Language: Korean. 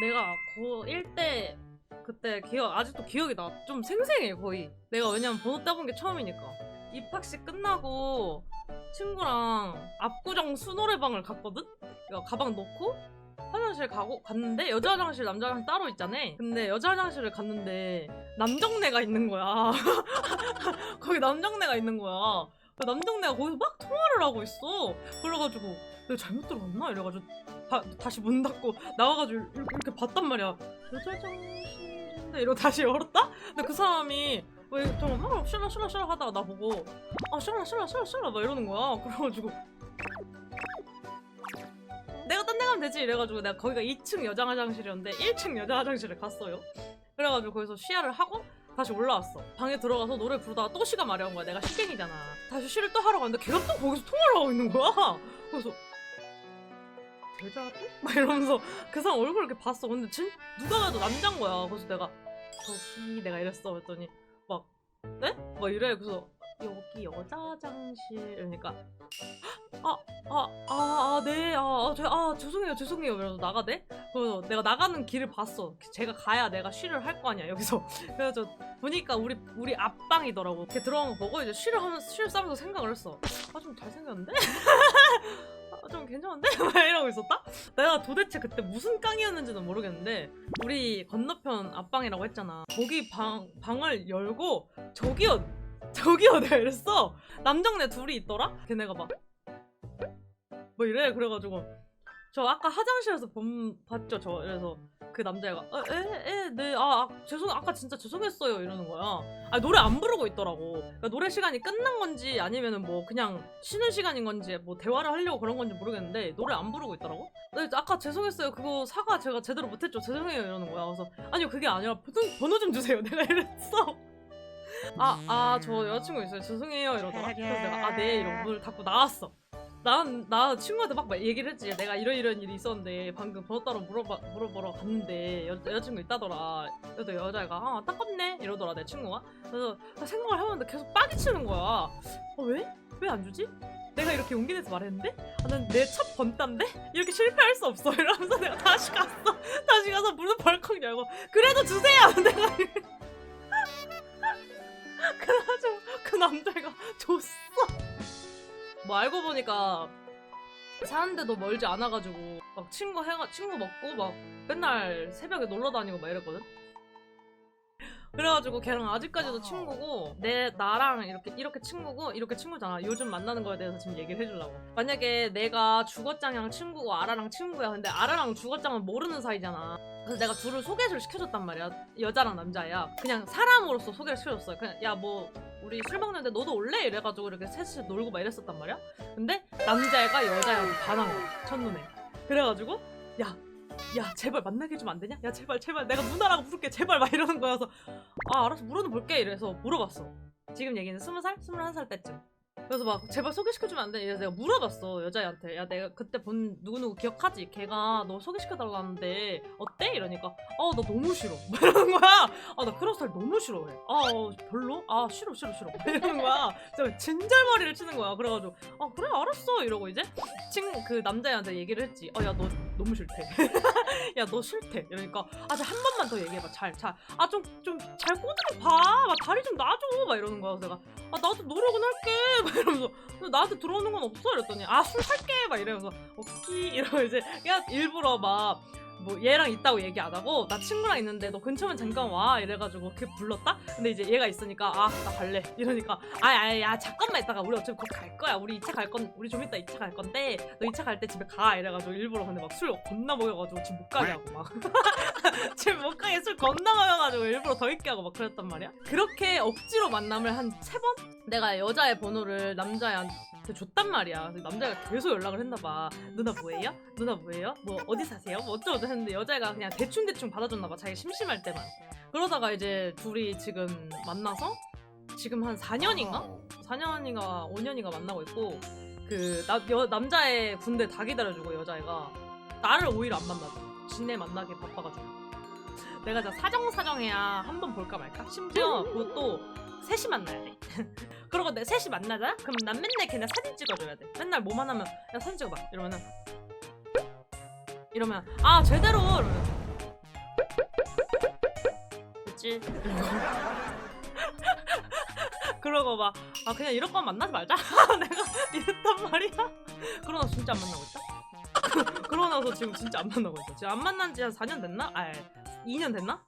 내가 고1 때 그때 기억 아직도 기억이 나. 좀 생생해 거의. 내가 왜냐면 번호 따본 게 처음이니까. 입학식 끝나고 친구랑 압구정 수노래방을 갔거든. 가방 놓고 화장실 가고 갔는데 여자 화장실 남자 화장실 따로 있잖아. 근데 여자 화장실을 갔는데 남정네가 있는 거야. 거기 남정네가 있는 거야. 그 남정네가 거기서 막 통화를 하고 있어. 그래가지고 내가 잘못 들어갔나 이래가지고 다, 다시 문 닫고 나와가지고 이렇게, 봤단 말이야. 여자 화장실인데 이러고 다시 열었다? 근데 그 사람이 왜 저거 막 싫어 싫어 싫어 하다가 나 보고 아 싫어 싫어 싫어 싫어 막 이러는 거야. 그래가지고 내가 딴 데 가면 되지 이래가지고 내가 거기가 2층 여자 화장실이었는데 1층 여자 화장실에 갔어요. 그래가지고 거기서 쉬야를 하고 다시 올라왔어. 방에 들어가서 노래 부르다가 또 시가 마려운 거야. 내가 시갱이잖아. 다시 쉬를 또 하러 갔는데 걔가 또 거기서 통화를 하고 있는 거야. 그래서 여자한테? 막 이러면서 그 사람 얼굴 이렇게 봤어. 근데 진 누가 봐도 남자인 거야. 그래서 내가 저기 내가 이랬어. 그랬더니 막 네? 막 이래. 그래서 여기 여자 화장실 이러니까 아, 아, 아, 아, 네, 아, 아, 죄송해요, 죄송해요. 그래서 나가대? 그래서 내가 나가는 길을 봤어. 제가 가야 내가 쉬를 할 거 아니야, 여기서. 그래서 보니까 우리, 우리 앞방이더라고. 이렇게 들어간 거 보고 이제 쉬를 하면서, 쉬를 싸면서 생각을 했어. 아, 좀 잘생겼는데? 아, 좀 괜찮은데? 막 이러고 있었다? 내가 도대체 그때 무슨 깡이었는지는 모르겠는데, 우리 건너편 앞방이라고 했잖아. 거기 방, 방을 열고, 저기요, 저기요, 내가 이랬어. 남정네 둘이 있더라? 걔네가 막, 뭐 이래 그래가지고 저 아까 화장실에서 본 봤죠 저 그래서 그 남자애가 에에네아 아, 죄송 아까 진짜 죄송했어요. 이러는 거야. 아 노래 안 부르고 있더라고. 그러니까 노래 시간이 끝난 건지 아니면은 뭐 그냥 쉬는 시간인 건지 뭐 대화를 하려고 그런 건지 모르겠는데 노래 안 부르고 있더라고. 네, 아까 죄송했어요. 그거 사과 제가 제대로 못했죠. 죄송해요. 이러는 거야. 그래서 아니요 그게 아니라 번호, 번호 좀 주세요. 내가 이랬어. 아 아 저 여자친구 있어요 죄송해요. 이러더라. 그래서 내가 아 네. 이러고 문을 닫고 나왔어 난, 나 친구한테 막 얘기를 했지. 내가 이런 이런 일이 있었는데 방금 번호 따로 물어봐, 물어보러 갔는데 여, 여자친구 있다더라. 그래도 여자애가 아, 안타깝네 이러더라 내 친구가. 그래서 생각을 해봤는데 계속 빠지치는 거야. 어, 왜? 왜 안 주지? 내가 이렇게 용기 내서 말했는데? 아, 난내 첫 번따인데? 이렇게 실패할 수 없어. 이러면서 내가 다시 갔어. 다시 가서 문을 벌컥 열고 그래도 주세요! 내가 뭐 알고 보니까 사는 데도 멀지 않아가지고 막 친구 해가 친구 먹고 막 맨날 새벽에 놀러 다니고 막 이랬거든. 그래가지고 걔랑 아직까지도 친구고 내 나랑 이렇게 이렇게 친구고 이렇게 친구잖아. 요즘 만나는 거에 대해서 지금 얘기를 해주려고. 만약에 내가 주거짱이랑 친구고 아라랑 친구야. 근데 아라랑 주거짱은 모르는 사이잖아. 그래서 내가 둘을 소개를 시켜줬단 말이야. 여자랑 남자야. 그냥 사람으로서 소개를 시켜줬어요. 그냥 야 뭐 우리 술 먹는데 너도 올래? 이래가지고 이렇게 셋이 놀고 막 이랬었단 말이야. 근데 남자애가 여자애한테 반한 거야. 첫눈에. 그래가지고 야. 야 제발 만나게 해주면 안 되냐? 야 제발 제발 내가 누나라고 부를게 제발 막 이러는 거여서 아 알았어 물어는 볼게 이래서 물어봤어 지금 얘기는 스무 살 스물한 살 때쯤 그래서 막 제발 소개시켜주면 안 돼? 이래서 내가 물어봤어 여자애한테. 야 내가 그때 본 누구누구 기억하지? 걔가 너 소개시켜달라는데 어때? 이러니까 어나 너무 싫어. 막 이러는 거야. 아나 그런 스타일 너무 싫어해. 아 어, 별로? 아 싫어 싫어 싫어. 막 이러는 거야. 진짜 진절머리를 치는 거야. 그래가지고 아 그래 알았어. 이러고 이제 친그 남자애한테 얘기를 했지. 어야너 너무 싫대. 야 너 싫대. 이러니까 아한 번만 더 얘기해봐. 잘 잘 아 좀 좀 잘 꼬드려 봐. 다리 좀 놔줘. 막 이러는 거야. 그래서 내가 아 나도 노력은 할게. 막 이러면서 나한테 들어오는 건 없어? 이랬더니 아 술 살게. 막 이러면서 오키. 이러고 이제 야 일부러 막 뭐 얘랑 있다고 얘기 안 하고 나 친구랑 있는데 너 근처면 잠깐 와 이래가지고 걔 불렀다? 근데 이제 얘가 있으니까 아 나 갈래. 이러니까 아야 잠깐만 있다가 우리 어차피 거기 갈 거야. 우리 2차 갈 건 우리 좀 이따 2차 갈 건데 너 2차 갈 때 집에 가. 이래가지고 일부러 근데 막 술 겁나 먹여가지고 집 못 가게 하고 막. 집 못 가게 술 겁나 먹여가지고 일부러 더 있게 하고 막 그랬단 말이야. 그렇게 억지로 만남을 한 세 번? 내가 여자의 번호를 남자애한 테 줬단 말이야. 그래서 남자가 계속 연락을 했나 봐. 누나 뭐예요? 누나 뭐예요? 뭐 어디 사세요? 뭐 어쩌고저쩌고 했는데 여자애가 그냥 대충대충 받아줬나 봐. 자기 심심할 때만. 그러다가 이제 둘이 지금 만나서 지금 한 4년인가? 4년인가 5년인가 만나고 있고 그 나, 여, 남자애 군대 다 기다려주고 여자애가 나를 오히려 안 만나줘. 지네 만나기 바빠가지고. 내가 진짜 사정사정해야 한 번 볼까 말까? 심지어 그것도 셋이 만나야 돼. 그러고 내 셋이 만나자? 그럼 난 맨날 걔네 사진 찍어줘야 돼. 맨날 뭐만 하면 야 사진 찍어봐. 이러면은 이러면 아 제대로 이러면 있지. 그러고 막 아 그냥 이럴 거면 만나지 말자. 내가 이랬단 말이야. 나서 진짜 안 만나고 있다. 그러고 나서 지금 진짜 안 만나고 있어. 지금 안 만난 지 한 4년 됐나? 아, 2년 됐나?